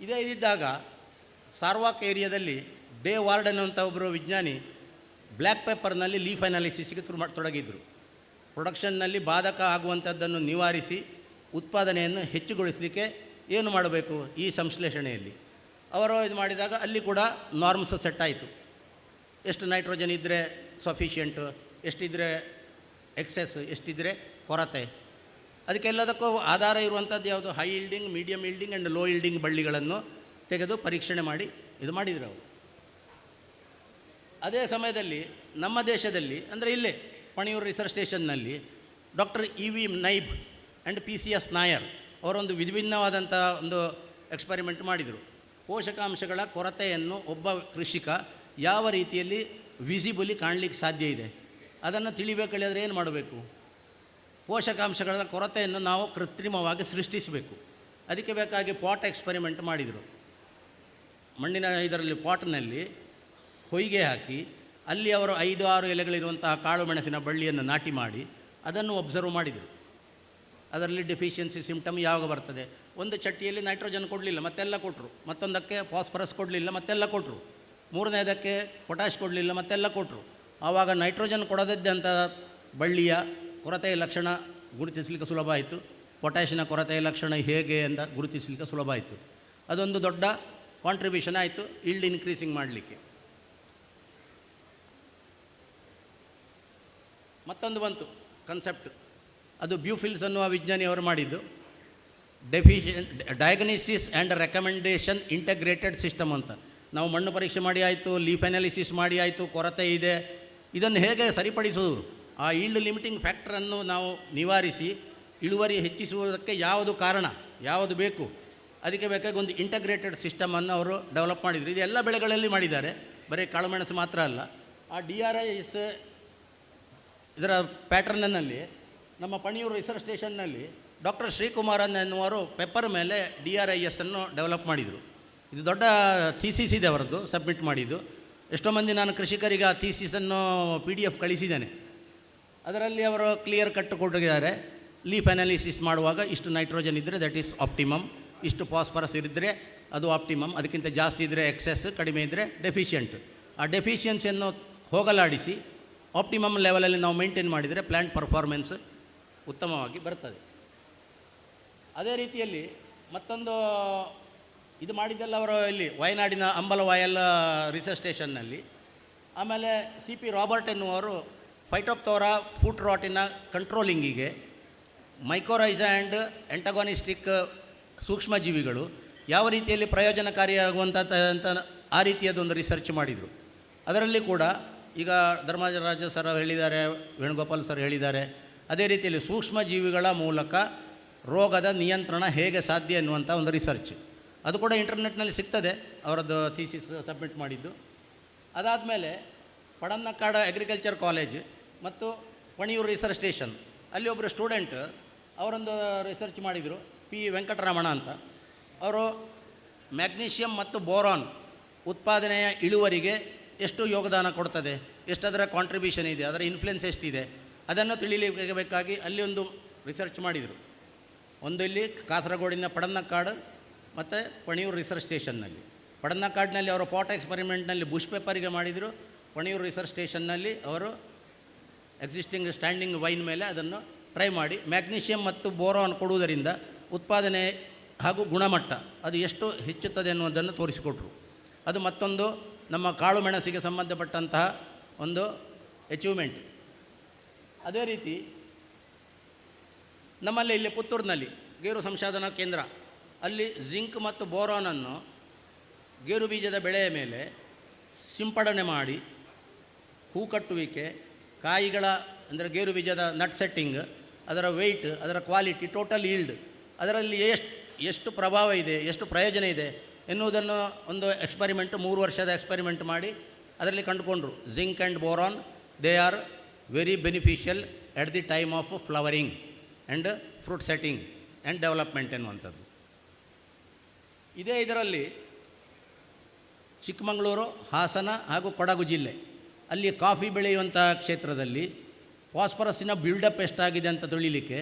ಇದೇ ಇದ್ದಾಗ ಸಾರ್ವಾಕ್ ಏರಿಯಾದಲ್ಲಿ ಡೇ ವಾರ್ಡ್ ಅಂತ ಒಬ್ಬರು ವಿಜ್ಞಾನಿ ಬ್ಲ್ಯಾಕ್ ಪೇಪರ್ನಲ್ಲಿ ಲೀಫ್ ಅನಾಲಿಸಿಸ್ಗೆ ತುರು ಮಾಡಿ, ತೊಡಗಿದ್ರು. ಪ್ರೊಡಕ್ಷನ್ನಲ್ಲಿ ಬಾಧಕ ಆಗುವಂಥದ್ದನ್ನು ನಿವಾರಿಸಿ ಉತ್ಪಾದನೆಯನ್ನು ಹೆಚ್ಚುಗೊಳಿಸಲಿಕ್ಕೆ ಏನು ಮಾಡಬೇಕು ಈ ಸಂಶ್ಲೇಷಣೆಯಲ್ಲಿ? ಅವರು ಇದು ಮಾಡಿದಾಗ ಅಲ್ಲಿ ಕೂಡ ನಾರ್ಮ್ಸ್ ಸೆಟ್ ಆಯಿತು. ಎಷ್ಟು ನೈಟ್ರೋಜನ್ ಇದ್ದರೆ ಸಫಿಷಿಯೆಂಟು ಎಷ್ಟಿದ್ರೆ ಎಕ್ಸೆಸ್ ಎಷ್ಟಿದ್ರೆ ಕೊರತೆ? ಅದಕ್ಕೆಲ್ಲದಕ್ಕೂ ಆಧಾರ ಇರುವಂಥದ್ದು ಯಾವುದು? High yielding medium yielding and low yielding ಬಳ್ಳಿಗಳನ್ನು ತೆಗೆದು ಪರೀಕ್ಷಣೆ ಮಾಡಿ ಇದು ಮಾಡಿದರು ಅವರು. ಅದೇ ಸಮಯದಲ್ಲಿ ನಮ್ಮ ದೇಶದಲ್ಲಿ, ಅಂದರೆ ಇಲ್ಲೇ Panniyur research ಸ್ಟೇಷನ್ನಲ್ಲಿ doctor E V Nybe and P C S Nair ಅವರೊಂದು ವಿಭಿನ್ನವಾದಂಥ ಒಂದು ಎಕ್ಸ್ಪರಿಮೆಂಟ್ ಮಾಡಿದರು. ಪೋಷಕಾಂಶಗಳ ಕೊರತೆಯನ್ನು ಒಬ್ಬ ಕೃಷಿಕ ಯಾವ ರೀತಿಯಲ್ಲಿ ವಿಸಿಬಲಿ ಕಾಣಲಿಕ್ಕೆ ಸಾಧ್ಯ ಇದೆ? ಅದನ್ನು ತಿಳಿಬೇಕಾದ್ರೆ ಏನು ಮಾಡಬೇಕು? ಪೋಷಕಾಂಶಗಳ ಕೊರತೆಯನ್ನು ನಾವು ಕೃತ್ರಿಮವಾಗಿ ಸೃಷ್ಟಿಸಬೇಕು. ಅದಕ್ಕೆ ಬೇಕಾಗಿ ಪಾಟ್ ಎಕ್ಸ್ಪರಿಮೆಂಟ್ ಮಾಡಿದರು. ಮಣ್ಣಿನ ಇದರಲ್ಲಿ ಪಾಟ್ನಲ್ಲಿ ಹೊಯ್ಗೆ ಹಾಕಿ, ಅಲ್ಲಿ ಅವರು ಐದು ಆರು ಎಲೆಗಳಿರುವಂತಹ ಕಾಳು ಮೆಣಸಿನ ಬಳ್ಳಿಯನ್ನು ನಾಟಿ ಮಾಡಿ, ಅದನ್ನು ಒಬ್ಸರ್ವ್ ಮಾಡಿದರು. ಅದರಲ್ಲಿ ಡೆಫಿಷಿಯನ್ಸಿ ಸಿಂಪ್ಟಮ್ ಯಾವಾಗ ಬರ್ತದೆ? ಒಂದು ಚಟ್ಟಿಯಲ್ಲಿ ನೈಟ್ರೋಜನ್ ಕೊಡಲಿಲ್ಲ, ಮತ್ತೆಲ್ಲ ಕೊಟ್ಟರು ಮತ್ತೊಂದಕ್ಕೆ ಫಾಸ್ಫರಸ್ ಕೊಡಲಿಲ್ಲ, ಮತ್ತೆಲ್ಲ ಕೊಟ್ಟರು ಮೂರನೇದಕ್ಕೆ ಪೊಟ್ಯಾಶ್ ಕೊಡಲಿಲ್ಲ, ಮತ್ತೆಲ್ಲ ಕೊಟ್ಟರು ಆವಾಗ ನೈಟ್ರೋಜನ್ ಕೊಡದಿದ್ದಂಥ ಬಳ್ಳಿಯ ಕೊರತೆಯ ಲಕ್ಷಣ ಗುರುತಿಸಲಿಕ್ಕೆ ಸುಲಭ ಆಯಿತು. ಪೊಟ್ಯಾಷಿನ ಕೊರತೆಯ ಲಕ್ಷಣ ಹೇಗೆ ಅಂತ ಗುರುತಿಸಲಿಕ್ಕೆ ಸುಲಭ ಆಯಿತು. ಅದೊಂದು ದೊಡ್ಡ ಕಾಂಟ್ರಿಬ್ಯೂಷನ್ ಆಯಿತು ಇಲ್ಡ್ ಇನ್ಕ್ರೀಸಿಂಗ್ ಮಾಡಲಿಕ್ಕೆ. ಮತ್ತೊಂದು ಬಂತು ಕನ್ಸೆಪ್ಟ್ ಅದು ಬ್ಯೂಫಿಲ್ಸ್ ಅನ್ನುವ ವಿಜ್ಞಾನಿ ಅವರು ಮಾಡಿದ್ದು. Deficiency diagnosis and recommendation integrated system ಅಂತ. ನಾವು ಮಣ್ಣು ಪರೀಕ್ಷೆ ಮಾಡಿ ಆಯಿತು ಲೀಫ್ ಅನಾಲಿಸಿಸ್ ಮಾಡಿ ಆಯಿತು, ಕೊರತೆ ಇದೆ. ಇದನ್ನು ಹೇಗೆ ಸರಿಪಡಿಸುವುದು? ಆ ಈಲ್ಡ್ ಲಿಮಿಟಿಂಗ್ ಫ್ಯಾಕ್ಟ್ರನ್ನು ನಾವು ನಿವಾರಿಸಿ ಇಳುವರಿ ಹೆಚ್ಚಿಸುವುದಕ್ಕೆ ಯಾವುದು ಕಾರಣ? ಯಾವುದು ಬೇಕು? ಅದಕ್ಕೆ ಬೇಕಾಗಿ ಒಂದು ಇಂಟಗ್ರೇಟೆಡ್ ಸಿಸ್ಟಮನ್ನು ಅವರು ಡೆವಲಪ್ ಮಾಡಿದರು. ಇದು ಎಲ್ಲ ಬೆಳೆಗಳಲ್ಲಿ ಮಾಡಿದ್ದಾರೆ. ಬರೀ ಕಾಳುಮೆಣಸು ಮಾತ್ರ ಅಲ್ಲ. ಆ ಡಿ ಆರ್ ಐಸ್ ಇದರ ಪ್ಯಾಟರ್ನಲ್ಲಿ ನಮ್ಮ ಪಣಿಯೂರು ರಿಸರ್ಚ್ ಸ್ಟೇಷನ್ನಲ್ಲಿ ಡಾಕ್ಟರ್ ಶ್ರೀಕುಮಾರನ್ ಎನ್ನುವರು ಪೆಪ್ಪರ್ ಮೇಲೆ ಡಿ ಆರ್ ಐ ಎಸ್ ಅನ್ನು ಡೆವಲಪ್ ಮಾಡಿದರು. ಇದು ದೊಡ್ಡ ಥೀಸಿಸ್ ಇದೆ ಅವರದ್ದು ಸಬ್ಮಿಟ್ ಮಾಡಿದ್ದು. ಎಷ್ಟೋ ಮಂದಿ ನಾನು ಕೃಷಿಕರಿಗೆ ಆ ಥೀಸಿಸನ್ನು ಪಿ ಡಿ ಎಫ್ ಕಳಿಸಿದ್ದೇನೆ. ಅದರಲ್ಲಿ ಅವರು ಕ್ಲಿಯರ್ ಕಟ್ ಕೊಟ್ಟಿದ್ದಾರೆ. ಲೀಫ್ ಅನಾಲಿಸಿಸ್ ಮಾಡುವಾಗ ಇಷ್ಟು ನೈಟ್ರೋಜನ್ ಇದ್ದರೆ ದಟ್ ಈಸ್ ಆಪ್ಟಿಮಮ್ ಇಷ್ಟು ಫಾಸ್ಫರಸ್ ಇದ್ದರೆ ಅದು ಆಪ್ಟಿಮಮ್ ಅದಕ್ಕಿಂತ ಜಾಸ್ತಿ ಇದ್ದರೆ ಎಕ್ಸೆಸ್ ಕಡಿಮೆ ಇದ್ದರೆ ಡೆಫಿಷಿಯೆಂಟ್ ಆ ಡೆಫಿಷಿಯನ್ಸಿಯನ್ನು ಹೋಗಲಾಡಿಸಿ ಆಪ್ಟಿಮಮ್ ಲೆವೆಲಲ್ಲಿ ನಾವು ಮೇಂಟೈನ್ ಮಾಡಿದರೆ ಪ್ಲ್ಯಾಂಟ್ ಪರ್ಫಾರ್ಮೆನ್ಸ್ ಉತ್ತಮವಾಗಿ ಬರ್ತದೆ. ಅದೇ ರೀತಿಯಲ್ಲಿ ಮತ್ತೊಂದು ಇದು ಮಾಡಿದ್ದೆಲ್ಲ ಅವರು ಇಲ್ಲಿ ವಯನಾಡಿನ ಅಂಬಲವಾಯಲ್ ರಿಸರ್ಚ್ ಸ್ಟೇಷನ್ನಲ್ಲಿ ಆಮೇಲೆ ಸಿ ಪಿ ರಾಬರ್ಟ್ ಎನ್ನುವರು ಫೈಟೋಪ್ತೋರಾ ಫುಟ್ ರಾಟಿನ ಕಂಟ್ರೋಲಿಂಗಿಗೆ ಮೈಕೋರೈಸ ಆ್ಯಂಡ್ ಎಂಟಗಾನಿಸ್ಟಿಕ್ ಸೂಕ್ಷ್ಮಜೀವಿಗಳು ಯಾವ ರೀತಿಯಲ್ಲಿ ಪ್ರಯೋಜನಕಾರಿಯಾಗುವಂಥ ಆ ರೀತಿಯದೊಂದು ರಿಸರ್ಚ್ ಮಾಡಿದರು ಅದರಲ್ಲಿ ಕೂಡ ಈಗ ಧರ್ಮರಾಜ ಸರ್ ಹೇಳಿದ್ದಾರೆ ವೇಣುಗೋಪಾಲ್ ಸರ್ ಹೇಳಿದ್ದಾರೆ ಅದೇ ರೀತಿಯಲ್ಲಿ ಸೂಕ್ಷ್ಮಜೀವಿಗಳ ಮೂಲಕ ರೋಗದ ನಿಯಂತ್ರಣ ಹೇಗೆ ಸಾಧ್ಯ ಎನ್ನುವಂಥ ಒಂದು ರಿಸರ್ಚ್ ಅದು ಕೂಡ ಇಂಟರ್ನೆಟ್ನಲ್ಲಿ ಸಿಗ್ತದೆ ಅವರದ್ದು ಥೀಸಿಸ್ ಸಬ್ಮಿಟ್ ಮಾಡಿದ್ದು ಅದಾದಮೇಲೆ ಪಡನ್ನಕ್ಕಾಡ ಅಗ್ರಿಕಲ್ಚರ್ ಕಾಲೇಜ್ ಮತ್ತು ಪಣಿಯೂರು ರಿಸರ್ಚ್ ಸ್ಟೇಷನ್ ಅಲ್ಲಿ ಒಬ್ಬರು ಸ್ಟೂಡೆಂಟ್ ಅವರೊಂದು ರಿಸರ್ಚ್ ಮಾಡಿದರು ಪಿ ವೆಂಕಟರಮಣ ಅಂತ. ಅವರು ಮ್ಯಾಗ್ನೀಷಿಯಂ ಮತ್ತು ಬೋರಾನ್ ಉತ್ಪಾದನೆಯ ಇಳುವರಿಗೆ ಎಷ್ಟು ಯೋಗದಾನ ಕೊಡ್ತದೆ, ಎಷ್ಟದರ ಕಾಂಟ್ರಿಬ್ಯೂಷನ್ ಇದೆ, ಅದರ ಇನ್ಫ್ಲುಯೆನ್ಸ್ ಎಷ್ಟಿದೆ, ಅದನ್ನು ತಿಳಿಲಿಕ್ಕೆ ಬೇಕಾಗಿ ಅಲ್ಲಿ ಒಂದು ರಿಸರ್ಚ್ ಮಾಡಿದರು. ಒಂದು ಇಲ್ಲಿ ಕಾಸರಗೋಡಿನ ಪಡನ್ನಕ್ಕಾಡು ಮತ್ತು ಪಣಿಯೂರು ರಿಸರ್ಚ್ ಸ್ಟೇಷನ್ನಲ್ಲಿ ಪಡನ್ನಕ್ಕಾಡಿನಲ್ಲಿ ಅವರು ಪಾಟ್ ಎಕ್ಸ್ಪರಿಮೆಂಟ್ನಲ್ಲಿ ಬುಷ್ ಪೇಪರಿಗೆ ಮಾಡಿದರು ಪಣಿಯೂರು ರಿಸರ್ಚ್ ಸ್ಟೇಷನ್ನಲ್ಲಿ ಅವರು ಎಕ್ಸಿಸ್ಟಿಂಗ್ ಸ್ಟ್ಯಾಂಡಿಂಗ್ ವೈನ್ ಮೇಲೆ ಅದನ್ನು ಟ್ರೈ ಮಾಡಿ. ಮ್ಯಾಗ್ನೀಷಿಯಮ್ ಮತ್ತು ಬೋರಾನ್ ಕೊಡುವುದರಿಂದ ಉತ್ಪಾದನೆ ಹಾಗೂ ಗುಣಮಟ್ಟ ಅದು ಎಷ್ಟು ಹೆಚ್ಚುತ್ತದೆ ಅನ್ನುವುದನ್ನು ತೋರಿಸಿಕೊಟ್ರು. ಅದು ಮತ್ತೊಂದು ನಮ್ಮ ಕಾಳು ಮೆಣಸಿಗೆ ಸಂಬಂಧಪಟ್ಟಂತಹ ಒಂದು ಅಚೀವ್ಮೆಂಟ್ ಅದೇ ರೀತಿ ನಮ್ಮಲ್ಲಿ ಇಲ್ಲಿ ಪುತ್ತೂರಿನಲ್ಲಿ ಗೇರು ಸಂಶೋಧನಾ ಕೇಂದ್ರ, ಅಲ್ಲಿ ಜಿಂಕ್ ಮತ್ತು ಬೋರಾನನ್ನು ಗೇರು ಬೀಜದ ಬೆಳೆಯ ಮೇಲೆ ಸಿಂಪಡಣೆ ಮಾಡಿ ಹೂ ಕಟ್ಟುವಿಕೆ ಕಾಯಿಗಳ ಅಂದರೆ ಗೇರು ಬೀಜದ ನಟ್ ಸೆಟ್ಟಿಂಗ್ ಅದರ ವೆಯ್ಟ್ ಅದರ ಕ್ವಾಲಿಟಿ ಟೋಟಲ್ ಈಲ್ಡ್ ಅದರಲ್ಲಿ ಎಷ್ಟು ಎಷ್ಟು ಪ್ರಭಾವ ಇದೆ, ಎಷ್ಟು ಪ್ರಯೋಜನ ಇದೆ ಎನ್ನುವುದನ್ನು ಒಂದು ಎಕ್ಸ್ಪರಿಮೆಂಟ್ ಮೂರು ವರ್ಷದ ಎಕ್ಸ್ಪರಿಮೆಂಟ್ ಮಾಡಿ ಅದರಲ್ಲಿ ಕಂಡುಕೊಂಡ್ರು. Zinc and boron they are very beneficial at the time of flowering and fruit setting and development ಎನ್ನುವಂಥದ್ದು. ಇದೇ ಇದರಲ್ಲಿ ಚಿಕ್ಕಮಗಳೂರು, ಹಾಸನ ಹಾಗೂ ಕೊಡಗು ಜಿಲ್ಲೆ ಅಲ್ಲಿ ಕಾಫಿ ಬೆಳೆಯುವಂತಹ ಕ್ಷೇತ್ರದಲ್ಲಿ ಫಾಸ್ಫರಸ್ಸಿನ ಬಿಲ್ಡಪ್ ಎಷ್ಟಾಗಿದೆ ಅಂತ ತಿಳಿಲಿಕ್ಕೆ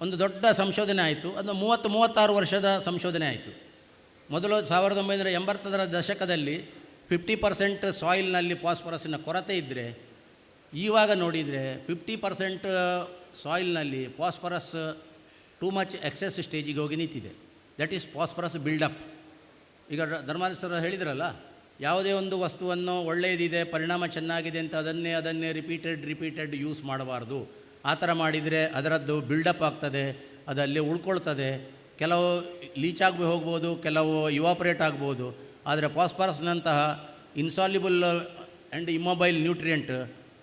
ಒಂದು ದೊಡ್ಡ ಸಂಶೋಧನೆ ಆಯಿತು. ಅದು ಮೂವತ್ತು ಮೂವತ್ತಾರು ವರ್ಷದ ಸಂಶೋಧನೆ ಆಯಿತು. ಮೊದಲು ಸಾವಿರದ ಒಂಬೈನೂರ ಎಂಬತ್ತರ ದಶಕದಲ್ಲಿ ಫಿಫ್ಟಿ ಪರ್ಸೆಂಟ್ ಸಾಯಿಲ್ನಲ್ಲಿ ಫಾಸ್ಫರಸ್ಸಿನ ಕೊರತೆ ಇದ್ದರೆ ಈವಾಗ ನೋಡಿದರೆ ಫಿಫ್ಟಿ ಪರ್ಸೆಂಟ್ ಸಾಯಿಲ್ನಲ್ಲಿ ಫಾಸ್ಫರಸ್ ಟೂ ಮಚ್ ಎಕ್ಸೆಸ್ ಸ್ಟೇಜಿಗೆ ಹೋಗಿ ನಿಂತಿದೆ. That is phosphorus build up. ಈಗ ಧರ್ಮಾಧಿಸರು ಹೇಳಿದ್ರಲ್ಲ ಯಾವುದೇ ಒಂದು ವಸ್ತುವನ್ನು ಒಳ್ಳೆಯದಿದೆ, ಪರಿಣಾಮ ಚೆನ್ನಾಗಿದೆ ಅಂತ ಅದನ್ನೇ ಅದನ್ನೇ ರಿಪೀಟೆಡ್ ರಿಪೀಟೆಡ್ ಯೂಸ್ ಮಾಡಬಾರ್ದು. ಆ ಥರ ಮಾಡಿದರೆ ಅದರದ್ದು ಬಿಲ್ಡಪ್ ಆಗ್ತದೆ ಅದಲ್ಲಿ ಉಳ್ಕೊಳ್ತದೆ. ಕೆಲವು ಲೀಚ್ ಆಗಿ ಹೋಗ್ಬೋದು, ಕೆಲವು ಇವಾಪರೇಟ್ ಆಗ್ಬೋದು. ಆದರೆ ಫಾಸ್ಫರಸ್ನಂತಹ ಇನ್ಸಾಲ್ಯುಬಲ್ ಆ್ಯಂಡ್ ಇಮೊಬೈಲ್ ನ್ಯೂಟ್ರಿಯೆಂಟ್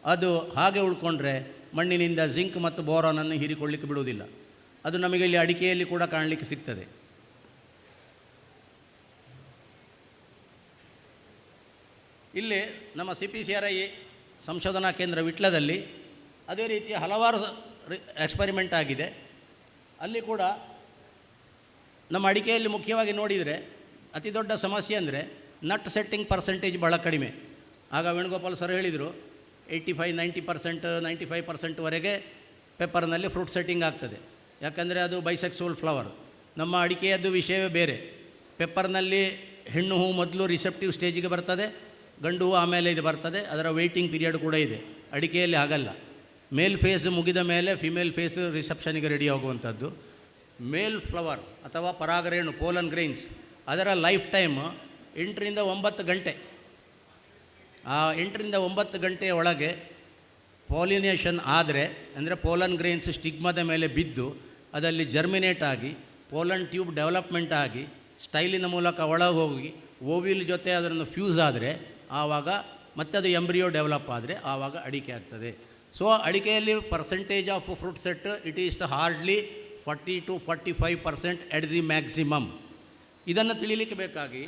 ಅದು ಹಾಗೆ ಉಳ್ಕೊಂಡ್ರೆ ಮಣ್ಣಿನಿಂದ ಜಿಂಕ್ ಮತ್ತು ಬೋರಾನನ್ನು ಹೀರಿಕೊಳ್ಳಿಕ್ಕೆ ಬಿಡುವುದಿಲ್ಲ. ಅದು ನಮಗೆ ಇಲ್ಲಿ ಅಡಿಕೆಯಲ್ಲಿ ಕೂಡ ಕಾಣಲಿಕ್ಕೆ ಸಿಗ್ತದೆ. ಇಲ್ಲಿ ನಮ್ಮ C P C R I ಸಂಶೋಧನಾ ಕೇಂದ್ರ ವಿಟ್ಲದಲ್ಲಿ ಅದೇ ರೀತಿ ಹಲವಾರು ಎಕ್ಸ್ಪರಿಮೆಂಟ್ ಆಗಿದೆ. ಅಲ್ಲಿ ಕೂಡ ನಮ್ಮ ಅಡಿಕೆಯಲ್ಲಿ ಮುಖ್ಯವಾಗಿ ನೋಡಿದರೆ ಅತಿ ದೊಡ್ಡ ಸಮಸ್ಯೆ ಅಂದರೆ ನಟ್ ಸೆಟ್ಟಿಂಗ್ ಪರ್ಸೆಂಟೇಜ್ ಭಾಳ ಕಡಿಮೆ. ಆಗ ವೇಣುಗೋಪಾಲ್ ಸರ್ ಹೇಳಿದರು eighty five ninety percent ninety five ಪರ್ಸೆಂಟ್ವರೆಗೆ ಪೇಪರ್ನಲ್ಲಿ ಫ್ರೂಟ್ ಸೆಟ್ಟಿಂಗ್ ಆಗ್ತದೆ. ಯಾಕಂದರೆ ಅದು ಬೈಸೆಕ್ಸುವಲ್ ಫ್ಲವರ್ ನಮ್ಮ ಅಡಿಕೆಯದ್ದು ವಿಷಯವೇ ಬೇರೆ. ಪೆಪ್ಪರ್ನಲ್ಲಿ ಹೆಣ್ಣು ಹೂ ಮೊದಲು ರಿಸೆಪ್ಟಿವ್ ಸ್ಟೇಜಿಗೆ ಬರ್ತದೆ ಗಂಡು ಆಮೇಲೆ ಇದು ಬರ್ತದೆ, ಅದರ ವೆಯ್ಟಿಂಗ್ ಪೀರಿಯಡ್ ಕೂಡ ಇದೆ. ಅಡಿಕೆಯಲ್ಲಿ ಆಗಲ್ಲ ಮೇಲ್ ಫೇಸ್ ಮುಗಿದ ಮೇಲೆ ಫಿಮೇಲ್ ಫೇಸ್ ರಿಸೆಪ್ಷನಿಗೆ ರೆಡಿ ಆಗುವಂಥದ್ದು. ಮೇಲ್ ಫ್ಲವರ್ ಅಥವಾ ಪರಾಗರೇಣು ಪೋಲನ್ ಗ್ರೈನ್ಸ್ ಅದರ ಲೈಫ್ ಟೈಮ್ ಎಂಟರಿಂದ ಒಂಬತ್ತು ಗಂಟೆ. ಆ ಎಂಟರಿಂದ ಒಂಬತ್ತು ಗಂಟೆಯ ಒಳಗೆ ಪಾಲಿನೇಷನ್ ಆದರೆ, ಅಂದರೆ ಪೋಲನ್ ಗ್ರೈನ್ಸ್ ಸ್ಟಿಗ್ಮದ ಮೇಲೆ ಬಿದ್ದು ಅದರಲ್ಲಿ ಜರ್ಮಿನೇಟ್ ಆಗಿ ಪೋಲನ್ ಟ್ಯೂಬ್ ಡೆವಲಪ್ಮೆಂಟ್ ಆಗಿ ಸ್ಟೈಲಿನ ಮೂಲಕ ಒಳಗೆ ಹೋಗಿ ಓವಿಲ್ ಜೊತೆ ಅದರನ್ನು ಫ್ಯೂಸ್ ಆದರೆ ಆವಾಗ ಮತ್ತೆ ಅದು ಎಂಬ್ರಿಯೋ ಡೆವಲಪ್ ಆದರೆ ಆವಾಗ ಅಡಿಕೆ ಆಗ್ತದೆ. ಸೊ ಅಡಿಕೆಯಲ್ಲಿ percentage of fruit set it is hardly forty to forty five percent at the maximum ಇದನ್ನು ತಿಳಿಲಿಕ್ಕೆ ಬೇಕಾಗಿ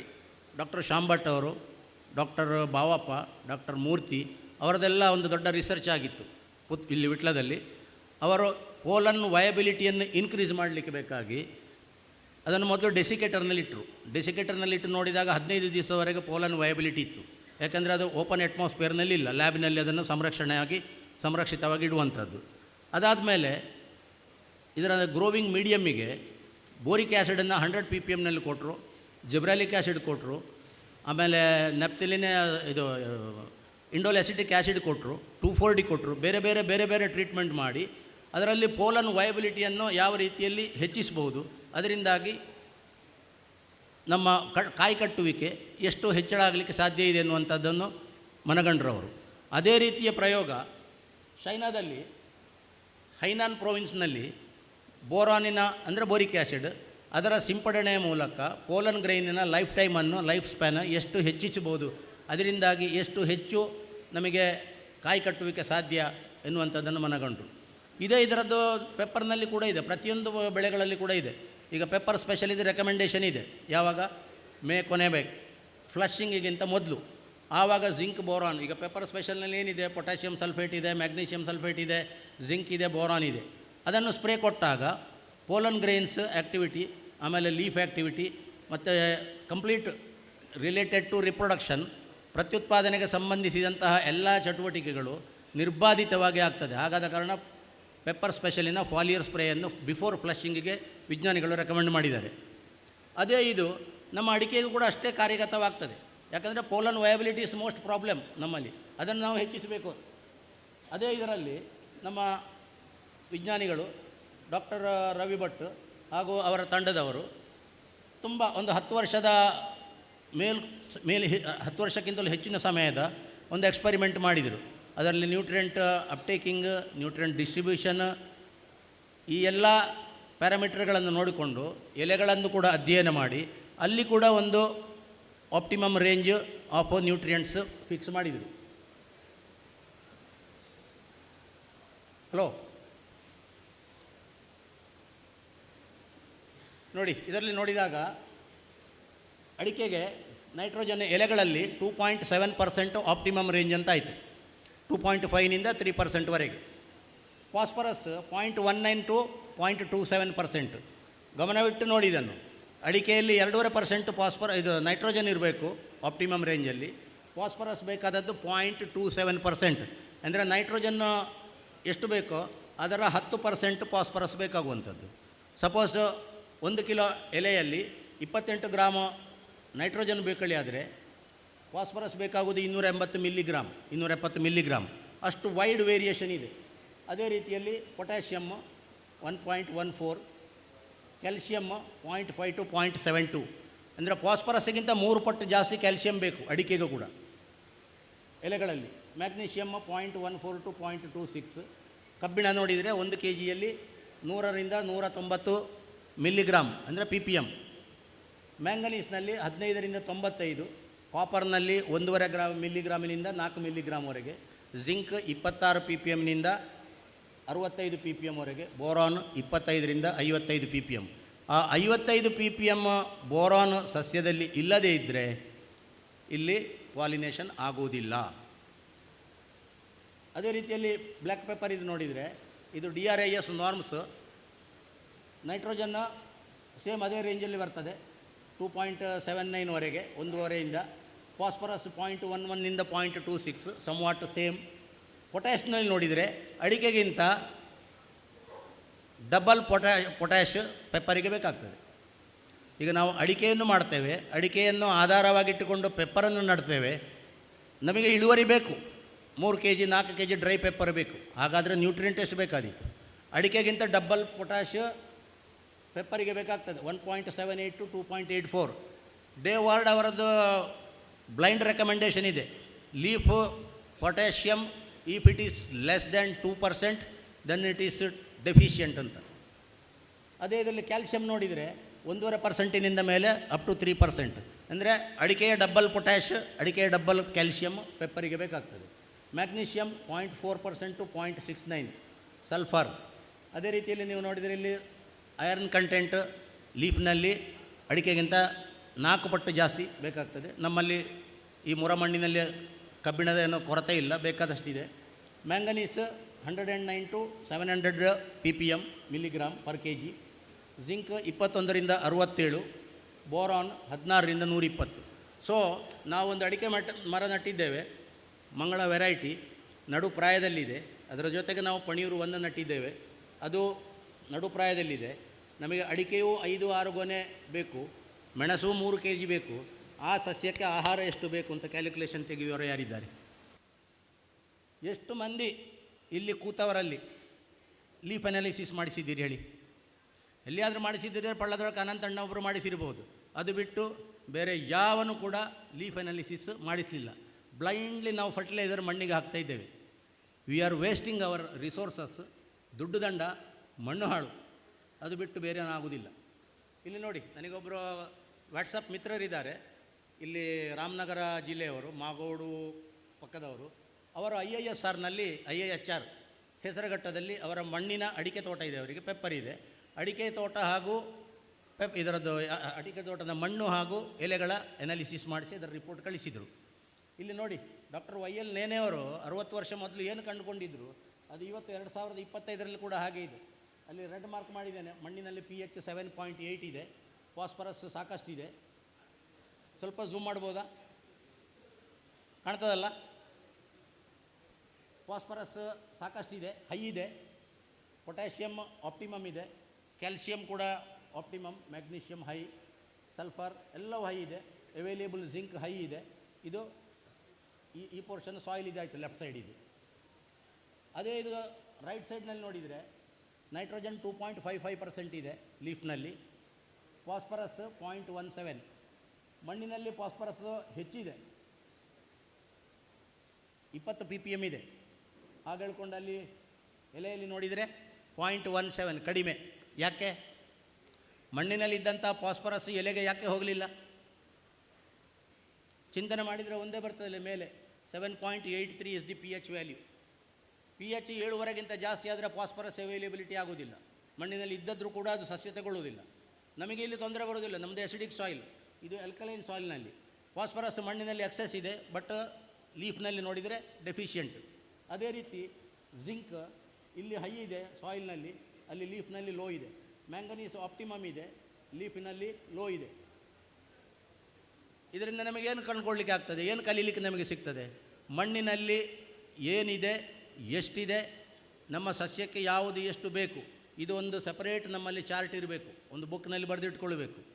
ಡಾಕ್ಟರ್ ಶಾಂಭಟ್ ಅವರು ಡಾಕ್ಟರ್ ಬಾವಪ್ಪ ಡಾಕ್ಟರ್ ಮೂರ್ತಿ ಅವರದೆಲ್ಲ ಒಂದು ದೊಡ್ಡ ರಿಸರ್ಚ್ ಆಗಿತ್ತು ಪುತ್, ಇಲ್ಲಿ ವಿಟ್ಲದಲ್ಲಿ. ಅವರು ಪೋಲನ್ ವಯಬಿಲಿಟಿಯನ್ನು ಇನ್ಕ್ರೀಸ್ ಮಾಡಲಿಕ್ಕೆ ಬೇಕಾಗಿ ಅದನ್ನು ಮೊದಲು ಡೆಸಿಕೇಟರ್ನಲ್ಲಿಟ್ಟರು ಡೆಸಿಕೇಟರ್ನಲ್ಲಿಟ್ಟು ನೋಡಿದಾಗ ಹದಿನೈದು ದಿವಸವರೆಗೆ ಪೋಲನ್ ವಯಬಿಲಿಟಿ ಇತ್ತು. ಯಾಕಂದರೆ ಅದು ಓಪನ್ ಅಟ್ಮಾಸ್ಫಿಯರ್ನಲ್ಲಿ ಇಲ್ಲ. ಲ್ಯಾಬ್ನಲ್ಲಿ ಅದನ್ನು ಸಂರಕ್ಷಣೆಯಾಗಿ, ಸಂರಕ್ಷಿತವಾಗಿ ಇಡುವಂಥದ್ದು. ಅದಾದಮೇಲೆ ಇದರ ಗ್ರೋವಿಂಗ್ ಮೀಡಿಯಮ್ಮಿಗೆ ಬೋರಿಕ್ ಆ್ಯಸಿಡನ್ನು ಹಂಡ್ರೆಡ್ ಪಿ ಪಿ ಎಮ್ನಲ್ಲಿ ಕೊಟ್ಟರು ಜಿಬ್ರಾಲಿಕ್ ಆ್ಯಸಿಡ್ ಕೊಟ್ಟರು ಆಮೇಲೆ ನೆಪ್ತಿಲಿನ ಇದು ಇಂಡೋಲೆಸಿಟಿಕ್ ಆ್ಯಸಿಡ್ ಕೊಟ್ಟರು ಟೂ ಫೋರ್ ಡಿ ಕೊಟ್ಟರು ಬೇರೆ ಬೇರೆ ಬೇರೆ ಬೇರೆ ಟ್ರೀಟ್ಮೆಂಟ್ ಮಾಡಿ, ಅದರಲ್ಲಿ ಪೋಲನ್ ವಯಬಿಲಿಟಿಯನ್ನು ಯಾವ ರೀತಿಯಲ್ಲಿ ಹೆಚ್ಚಿಸ್ಬೋದು, ಅದರಿಂದಾಗಿ ನಮ್ಮ ಕ, ಕಾಯಿ ಕಟ್ಟುವಿಕೆ ಎಷ್ಟು ಹೆಚ್ಚಳ ಆಗಲಿಕ್ಕೆ ಸಾಧ್ಯ ಇದೆ ಅನ್ನುವಂಥದ್ದನ್ನು ಮನಗಂಡ್ರವರು. ಅದೇ ರೀತಿಯ ಪ್ರಯೋಗ ಚೈನಾದಲ್ಲಿ, ಹೈನಾನ್ ಪ್ರೊವಿನ್ಸ್ನಲ್ಲಿ ಬೋರಾನಿನ, ಅಂದರೆ ಬೋರಿಕ್ ಆ್ಯಸಿಡ್ ಅದರ ಸಿಂಪಡಣೆಯ ಮೂಲಕ ಪೋಲನ್ ಗ್ರೈನಿನ ಲೈಫ್ ಟೈಮನ್ನು ಲೈಫ್ ಸ್ಪ್ಯಾನ್ ಎಷ್ಟು ಹೆಚ್ಚಿಸಬಹುದು, ಅದರಿಂದಾಗಿ ಎಷ್ಟು ಹೆಚ್ಚು ನಮಗೆ ಕಾಯಿ ಕಟ್ಟುವಿಕೆ ಸಾಧ್ಯ ಎನ್ನುವಂಥದ್ದನ್ನು ಮನಗಂಡರು. ಇದೇ ಇದರದ್ದು ಪೇಪರ್ನಲ್ಲಿ ಕೂಡ ಇದೆ, ಪ್ರತಿಯೊಂದು ಬೆಳೆಗಳಲ್ಲಿ ಕೂಡ ಇದೆ. ಈಗ ಪೆಪ್ಪರ್ ಸ್ಪೆಷಲ್ ಇದು ರೆಕಮೆಂಡೇಷನ್ ಇದೆ. ಯಾವಾಗ? ಮೇ ಕೊನೆ ಬೇಕು. ಫ್ಲಶಿಂಗಿಗಿಂತ ಮೊದಲು. ಆವಾಗ ಜಿಂಕ್ ಬೋರಾನ್ ಈಗ ಪೆಪ್ಪರ್ ಸ್ಪೆಷಲ್ನಲ್ಲಿ ಏನಿದೆ? ಪೊಟ್ಯಾಷಿಯಂ ಸಲ್ಫೇಟ್ ಇದೆ ಮ್ಯಾಗ್ನೀಷಿಯಂ ಸಲ್ಫೇಟ್ ಇದೆ ಜಿಂಕ್ ಇದೆ ಬೋರಾನ್ ಇದೆ. ಅದನ್ನು ಸ್ಪ್ರೇ ಕೊಟ್ಟಾಗ ಪೋಲನ್ ಗ್ರೇನ್ಸ್ ಆ್ಯಕ್ಟಿವಿಟಿ ಆಮೇಲೆ ಲೀಫ್ ಆ್ಯಕ್ಟಿವಿಟಿ ಮತ್ತು ಕಂಪ್ಲೀಟ್ ರಿಲೇಟೆಡ್ ಟು ರಿಪ್ರೊಡಕ್ಷನ್ ಪ್ರತ್ಯುತ್ಪಾದನೆಗೆ ಸಂಬಂಧಿಸಿದಂತಹ ಎಲ್ಲ ಚಟುವಟಿಕೆಗಳು ನಿರ್ಬಾಧಿತವಾಗಿ ಆಗ್ತದೆ. ಹಾಗಾದ ಕಾರಣ ಪೆಪ್ಪರ್ ಸ್ಪೆಷಲಿನ ಫಾಲಿಯರ್ ಸ್ಪ್ರೇಯನ್ನು ಬಿಫೋರ್ ಫ್ಲಶಿಂಗಿಗೆ ವಿಜ್ಞಾನಿಗಳು ರೆಕಮೆಂಡ್ ಮಾಡಿದ್ದಾರೆ. ಅದೇ ಇದು, ನಮ್ಮ ಅಡಿಕೆಗೂ ಕೂಡ ಅಷ್ಟೇ ಕಾರ್ಯಗತವಾಗ್ತದೆ. ಯಾಕಂದರೆ pollen viability is most problem ನಮ್ಮಲ್ಲಿ. ಅದನ್ನು ನಾವು ಹೆಚ್ಚಿಸಬೇಕು. ಅದೇ ಇದರಲ್ಲಿ ನಮ್ಮ ವಿಜ್ಞಾನಿಗಳು ಡಾಕ್ಟರ್ ರವಿ ಭಟ್ ಹಾಗೂ ಅವರ ತಂಡದವರು ತುಂಬ ಒಂದು ಹತ್ತು ವರ್ಷದ ಮೇಲ್, ಮೇಲೆ ಹತ್ತು ವರ್ಷಕ್ಕಿಂತಲೂ ಹೆಚ್ಚಿನ ಸಮಯದ ಒಂದು ಎಕ್ಸ್ಪರಿಮೆಂಟ್ ಮಾಡಿದರು. ಅದರಲ್ಲಿ ನ್ಯೂಟ್ರಿಯೆಂಟ್ ಅಪ್ಟೇಕಿಂಗ್ ನ್ಯೂಟ್ರಿಯೆಂಟ್ ಡಿಸ್ಟ್ರಿಬ್ಯೂಷನ್ ಈ ಎಲ್ಲ ಪ್ಯಾರಾಮೀಟರ್ಗಳನ್ನು ನೋಡಿಕೊಂಡು ಎಲೆಗಳನ್ನು ಕೂಡ ಅಧ್ಯಯನ ಮಾಡಿ, ಅಲ್ಲಿ ಕೂಡ ಒಂದು optimum range of nutrients fix ಮಾಡಿದರು. ಹಲೋ ನೋಡಿ, ಇದರಲ್ಲಿ ನೋಡಿದಾಗ ಅಡಿಕೆಗೆ ನೈಟ್ರೋಜನ್ ಎಲೆಗಳಲ್ಲಿ two point seven percent optimum range ಅಂತ ಆಯಿತು. ಟೂ ಪಾಯಿಂಟ್ ಫೈವ್ನಿಂದ three ಪರ್ಸೆಂಟ್ವರೆಗೆ phosphorus point one nine to point two seven percent. ಗಮನವಿಟ್ಟು ನೋಡಿ ಇದನ್ನು. ಅಡಿಕೆಯಲ್ಲಿ ಎರಡೂವರೆ ಪರ್ಸೆಂಟ್ ಫಾಸ್ಫರ ಇದು ನೈಟ್ರೋಜನ್ ಇರಬೇಕು, ಆಪ್ಟಿಮಮ್ ರೇಂಜಲ್ಲಿ. ಫಾಸ್ಫರಸ್ ಬೇಕಾದದ್ದು ಪಾಯಿಂಟ್ ಟೂ ಸೆವೆನ್ ಪರ್ಸೆಂಟ್. ಅಂದರೆ ನೈಟ್ರೋಜನ್ನು ಎಷ್ಟು ಬೇಕೋ ಅದರ ಹತ್ತು ಪರ್ಸೆಂಟ್ ಫಾಸ್ಫರಸ್ ಬೇಕಾಗುವಂಥದ್ದು. ಸಪೋಸ್ ಒಂದು ಕಿಲೋ ಎಲೆಯಲ್ಲಿ ಇಪ್ಪತ್ತೆಂಟು ಗ್ರಾಮ ನೈಟ್ರೋಜನ್ ಬೇಕಳಿ ಆದರೆ ಫಾಸ್ಫರಸ್ ಬೇಕಾಗುವುದು ಇನ್ನೂರ ಎಂಬತ್ತು ಮಿಲ್ಲಿಗ್ರಾಮ್ ಇನ್ನೂರ ಎಪ್ಪತ್ತು ಮಿಲ್ಲಿಗ್ರಾಮ್ ಅಷ್ಟು ವೈಡ್ ವೇರಿಯೇಷನ್ ಇದೆ. ಅದೇ ರೀತಿಯಲ್ಲಿ potassium one point one four calcium point five to point seven two ಅಂದರೆ ಫಾಸ್ಫರಸ್ಗಿಂತ ಮೂರು ಪಟ್ಟು ಜಾಸ್ತಿ ಕ್ಯಾಲ್ಶಿಯಂ ಬೇಕು, ಅಡಿಕೆಗೂ ಕೂಡ. ಎಲೆಗಳಲ್ಲಿ magnesium point one four to point two six ಕಬ್ಬಿಣ ನೋಡಿದರೆ ಒಂದು ಕೆ ಜಿಯಲ್ಲಿ ನೂರರಿಂದ ನೂರ ತೊಂಬತ್ತು ಮಿಲ್ಲಿಗ್ರಾಮ್ ಅಂದರೆ ಪಿ ಪಿ ಎಂ ಮ್ಯಾಂಗನೀಸ್ನಲ್ಲಿ ಹದಿನೈದರಿಂದ ತೊಂಬತ್ತೈದು ಕಾಪರ್ನಲ್ಲಿ ಒಂದೂವರೆ ಗ್ರಾಮ್ ಮಿಲ್ಲಿಗ್ರಾಮಿನಿಂದ ನಾಲ್ಕು ಮಿಲ್ಲಿಗ್ರಾಮ್ವರೆಗೆ ಜಿಂಕ್ ಇಪ್ಪತ್ತಾರು ಪಿ ಪಿ ಎಮ್ನಿಂದ ಅರವತ್ತೈದು ಪಿ ಪಿ ಎಮ್ವರೆಗೆ ಬೋರಾನ್ ಇಪ್ಪತ್ತೈದರಿಂದ ಐವತ್ತೈದು ಪಿ ಪಿ ಎಂ ಆ ಐವತ್ತೈದು ಪಿ ಪಿ ಎಂ ಬೋರಾನ್ ಸಸ್ಯದಲ್ಲಿ ಇಲ್ಲದೇ ಇದ್ದರೆ ಇಲ್ಲಿ ಪಾಲಿನೇಷನ್ ಆಗುವುದಿಲ್ಲ. ಅದೇ ರೀತಿಯಲ್ಲಿ ಬ್ಲ್ಯಾಕ್ ಪೇಪರ್ ಇದು ನೋಡಿದರೆ, ಇದು D R I S norms ನೈಟ್ರೋಜನ್ನ same ಅದೇ ರೇಂಜಲ್ಲಿ ಬರ್ತದೆ. ಟೂ ಪಾಯಿಂಟ್ ಸೆವೆನ್ ನೈನ್ವರೆಗೆ ಒಂದೂವರೆಯಿಂದ phosphorus point one ಒನ್ನಿಂದ point two six somewhat same ಪೊಟ್ಯಾಶ್ನಲ್ಲಿ ನೋಡಿದರೆ ಅಡಿಕೆಗಿಂತ ಡಬಲ್ ಪೊಟ್ಯಾ ಪೊಟ್ಯಾಶ್ ಪೆಪ್ಪರಿಗೆ ಬೇಕಾಗ್ತದೆ. ಈಗ ನಾವು ಅಡಿಕೆಯನ್ನು ಮಾಡ್ತೇವೆ, ಅಡಿಕೆಯನ್ನು ಆಧಾರವಾಗಿಟ್ಟುಕೊಂಡು ಪೆಪ್ಪರನ್ನು ನಡ್ತೇವೆ. ನಮಗೆ ಇಳುವರಿ ಬೇಕು. ಮೂರು ಕೆ ಜಿ ನಾಲ್ಕು ಕೆ ಜಿ ಡ್ರೈ ಪೆಪ್ಪರ್ ಬೇಕು. ಹಾಗಾದರೆ ನ್ಯೂಟ್ರಿಯೆಂಟ್ ಎಷ್ಟು ಬೇಕಾದೀತು? ಅಡಿಕೆಗಿಂತ ಡಬ್ಬಲ್ ಪೊಟ್ಯಾಶ್ ಪೆಪ್ಪರಿಗೆ ಬೇಕಾಗ್ತದೆ. One point seven eight to two point eight four De Waard ಅವರದ್ದು ಬ್ಲೈಂಡ್ ರೆಕಮೆಂಡೇಷನ್ ಇದೆ. Leaf potassium if it is less than two percent then it is deficient ಅಂತ. ಅದೇ ಇದರಲ್ಲಿ ಕ್ಯಾಲ್ಶಿಯಂ ನೋಡಿದರೆ ಒಂದೂವರೆ ಪರ್ಸೆಂಟಿನಿಂದ ಮೇಲೆ ಅಪ್ ಟು ತ್ರೀ ಪರ್ಸೆಂಟ್ ಅಂದರೆ ಅಡಿಕೆಯ ಡಬ್ಬಲ್ ಪೊಟ್ಯಾಶ್ ಅಡಿಕೆಯ ಡಬ್ಬಲ್ ಕ್ಯಾಲ್ಶಿಯಮ್ ಪೆಪ್ಪರಿಗೆ ಬೇಕಾಗ್ತದೆ. Magnesium point four percent to point six nine sulphur ಅದೇ ರೀತಿಯಲ್ಲಿ ನೀವು ನೋಡಿದರೆ ಇಲ್ಲಿ ಐರನ್ ಕಂಟೆಂಟ್ ಲೀಫ್ನಲ್ಲಿ ಅಡಿಕೆಗಿಂತ ನಾಲ್ಕು ಪಟ್ಟು ಜಾಸ್ತಿ ಬೇಕಾಗ್ತದೆ. ನಮ್ಮಲ್ಲಿ ಈ ಮುರಮಣ್ಣಿನಲ್ಲಿ ಕಬ್ಬಿಣದ ಏನೋ ಕೊರತೆ ಇಲ್ಲ, ಬೇಕಾದಷ್ಟಿದೆ. Manganese hundred and nine to seven hundred P P M milligram per K G zinc ಇಪ್ಪತ್ತೊಂದರಿಂದ ಅರುವತ್ತೇಳು ಬೋರಾನ್ ಹದಿನಾರರಿಂದ ನೂರಿಪ್ಪತ್ತು. ಸೊ ನಾವೊಂದು ಅಡಿಕೆ ಮಟ್ಟ ಮರ ನಟ್ಟಿದ್ದೇವೆ. ಮಂಗಳ ವೆರೈಟಿ ನಡು ಪ್ರಾಯದಲ್ಲಿದೆ. ಅದರ ಜೊತೆಗೆ ನಾವು ಪಣಿಯೂರು ಒಂದು ನಟ್ಟಿದ್ದೇವೆ. ಅದು ನಡು ಪ್ರಾಯದಲ್ಲಿದೆ. ನಮಗೆ ಅಡಿಕೆಯೂ ಐದು ಆರು ಗೊನೆ ಬೇಕು, ಮೆಣಸು ಮೂರು ಕೆ ಜಿ ಬೇಕು. ಆ ಸಸ್ಯಕ್ಕೆ ಆಹಾರ ಎಷ್ಟು ಬೇಕು ಅಂತ ಕ್ಯಾಲ್ಕುಲೇಷನ್ ತೆಗೆಯುವವರು ಯಾರಿದ್ದಾರೆ? ಎಷ್ಟು ಮಂದಿ ಇಲ್ಲಿ ಕೂತವರಲ್ಲಿ? ಲೀಫ್ ಅನಾಲಿಸಿಸ್ ಮಾಡಿಸಿದ್ದೀರಿ ಹೇಳಿ. ಎಲ್ಲಿಯಾದರೂ ಮಾಡಿಸಿದ್ದರೆ ಪಳ್ಳದೊಳಗೆ ಅನಂತಣ್ಣ ಒಬ್ಬರು ಮಾಡಿಸಿರ್ಬೋದು. ಅದು ಬಿಟ್ಟು ಬೇರೆ ಯಾವನು ಕೂಡ ಲೀಫ್ ಅನಾಲಿಸಿಸ್ ಮಾಡಿಸಲಿಲ್ಲ. ಬ್ಲೈಂಡ್ಲಿ ನಾವು ಫರ್ಟಿಲೈಸರ್ ಮಣ್ಣಿಗೆ ಹಾಕ್ತಾ ಇದ್ದೇವೆ. We are wasting our resources ದುಡ್ಡು ದಂಡ, ಮಣ್ಣು ಹಾಳು. ಅದು ಬಿಟ್ಟು ಬೇರೆ ಆಗುವುದಿಲ್ಲ ಇಲ್ಲಿ ನೋಡಿ ನನಗೊಬ್ಬರು ವಾಟ್ಸಪ್ ಮಿತ್ರರಿದ್ದಾರೆ. ಇಲ್ಲಿ ರಾಮನಗರ ಜಿಲ್ಲೆಯವರು, ಮಾಗೋಡು ಪಕ್ಕದವರು, ಅವರು ಐ ಎ ಎಸ್ ಆರ್ನಲ್ಲಿ ಐ ಎ ಎಚ್ ಆರ್ ಹೆಸರುಘಟ್ಟದಲ್ಲಿ ಅವರ ಮಣ್ಣಿನ ಅಡಿಕೆ ತೋಟ ಇದೆ, ಅವರಿಗೆ ಪೆಪ್ಪರ್ ಇದೆ. ಅಡಿಕೆ ತೋಟ ಹಾಗೂ ಪೆಪ್, ಇದರದ್ದು ಅಡಿಕೆ ತೋಟದ ಮಣ್ಣು ಹಾಗೂ ಎಲೆಗಳ ಎನಾಲಿಸಿಸ್ ಮಾಡಿಸಿ ಅದರ ರಿಪೋರ್ಟ್ ಕಳಿಸಿದರು. ಇಲ್ಲಿ ನೋಡಿ, ಡಾಕ್ಟರ್ ವೈ ಎಲ್ ನೇನೆಯವರು ಅರುವತ್ತು ವರ್ಷ ಮೊದಲು ಏನು ಕಂಡುಕೊಂಡಿದ್ರು, ಅದು ಇವತ್ತು ಎರಡು ಸಾವಿರದ ಇಪ್ಪತ್ತೈದರಲ್ಲಿ ಕೂಡ ಹಾಗೆ ಇದೆ. ಅಲ್ಲಿ ರೆಡ್ ಮಾರ್ಕ್ ಮಾಡಿದ್ದೇನೆ, ಮಣ್ಣಿನಲ್ಲಿ P H seven point eight ಇದೆ ಫಾಸ್ಫರಸ್ ಸಾಕಷ್ಟಿದೆ. ಸ್ವಲ್ಪ ಝೂಮ್ ಮಾಡ್ಬೋದಾ? ಕಾಣ್ತದಲ್ಲ? ಫಾಸ್ಫರಸ್ ಸಾಕಷ್ಟಿದೆ ಹೈ ಇದೆ. ಪೊಟ್ಯಾಷಿಯಮ್ ಆಪ್ಟಿಮಮ್ ಇದೆ. ಕ್ಯಾಲ್ಸಿಯಂ ಕೂಡ ಆಪ್ಟಿಮಮ್ ಮ್ಯಾಗ್ನೀಷಿಯಮ್ ಹೈ ಸಲ್ಫರ್ ಎಲ್ಲವೂ ಹೈ ಇದೆ. ಅವೈಲೇಬಲ್ ಜಿಂಕ್ ಹೈ ಇದೆ. ಇದು ಈ ಈ ಪೋರ್ಷನ್ ಸಾಯಿಲ್ ಇದೆ ಆಯಿತು ಲೆಫ್ಟ್ ಸೈಡ್ ಇದು. ಅದೇ ಇದು ರೈಟ್ ಸೈಡ್ನಲ್ಲಿ ನೋಡಿದರೆ nitrogen two point five five percent ಇದೆ ಲೀಫ್ನಲ್ಲಿ ಫಾಸ್ಫರಸ್ ಪಾಯಿಂಟ್ ಒನ್ ಸೆವೆನ್ ಮಣ್ಣಿನಲ್ಲಿ ಫಾಸ್ಫರಸ್ ಹೆಚ್ಚಿದೆ. ಇಪ್ಪತ್ತು ಪಿ ಪಿ ಎಂ ಇದೆ. ಹಾಗೆ ಹೇಳ್ಕೊಂಡು ಅಲ್ಲಿ ಎಲೆಯಲ್ಲಿ ನೋಡಿದರೆ ಪಾಯಿಂಟ್ ಒನ್ ಸೆವೆನ್ ಕಡಿಮೆ. ಯಾಕೆ? ಮಣ್ಣಿನಲ್ಲಿದ್ದಂಥ ಫಾಸ್ಫರಸ್ ಎಲೆಗೆ ಯಾಕೆ ಹೋಗಲಿಲ್ಲ? ಚಿಂತನೆ ಮಾಡಿದರೆ ಒಂದೇ ಬರ್ತದೆ ಮೇಲೆ. Seven point eight three is the P H value P H ಏಳುವರೆಗಿಂತ ಜಾಸ್ತಿ ಆದರೆ ಫಾಸ್ಫರಸ್ ಅವೈಲೇಬಿಲಿಟಿ ಆಗೋದಿಲ್ಲ ಮಣ್ಣಿನಲ್ಲಿ ಇದ್ದದ್ರೂ ಕೂಡ ಅದು ಸಸ್ಯ ತಗೊಳ್ಳೋದಿಲ್ಲ ನಮಗೆ ಇಲ್ಲಿ ತೊಂದರೆ ಬರೋದಿಲ್ಲ ನಮ್ಮದು ಎಸಿಡಿಕ್ ಸಾಯಿಲ್ ಇದು ಅಲ್ಕಲೈನ್ ಸಾಯಿಲ್ನಲ್ಲಿ ಫಾಸ್ಫರಸ್ ಮಣ್ಣಿನಲ್ಲಿ ಎಕ್ಸೆಸ್ ಇದೆ ಬಟ್ ಲೀಫ್ನಲ್ಲಿ ನೋಡಿದರೆ ಡೆಫಿಷಿಯೆಂಟ್ ಅದೇ ರೀತಿ ಜಿಂಕ್ ಇಲ್ಲಿ ಹೈ ಇದೆ ಸಾಯಿಲ್ನಲ್ಲಿ ಅಲ್ಲಿ ಲೀಫ್ನಲ್ಲಿ ಲೋ ಇದೆ. ಮ್ಯಾಂಗನೀಸ್ ಆಪ್ಟಿಮಮ್ ಇದೆ ಲೀಫಿನಲ್ಲಿ ಲೋ ಇದೆ. ಇದರಿಂದ ನಮಗೇನು ಕಂಡುಕೊಳ್ಳಿಕ್ಕೆ ಆಗ್ತದೆ? ಏನು ಕಲೀಲಿಕ್ಕೆ ನಮಗೆ ಸಿಗ್ತದೆ? ಮಣ್ಣಿನಲ್ಲಿ ಏನಿದೆ, ಎಷ್ಟಿದೆ, ನಮ್ಮ ಸಸ್ಯಕ್ಕೆ ಯಾವುದು ಎಷ್ಟು ಬೇಕು? ಇದು ಒಂದು ಸಪರೇಟ್ ನಮ್ಮಲ್ಲಿ ಚಾರ್ಟ್ ಇರಬೇಕು. ಒಂದು ಬುಕ್ನಲ್ಲಿ ಬರೆದಿಟ್ಕೊಳ್ಬೇಕು.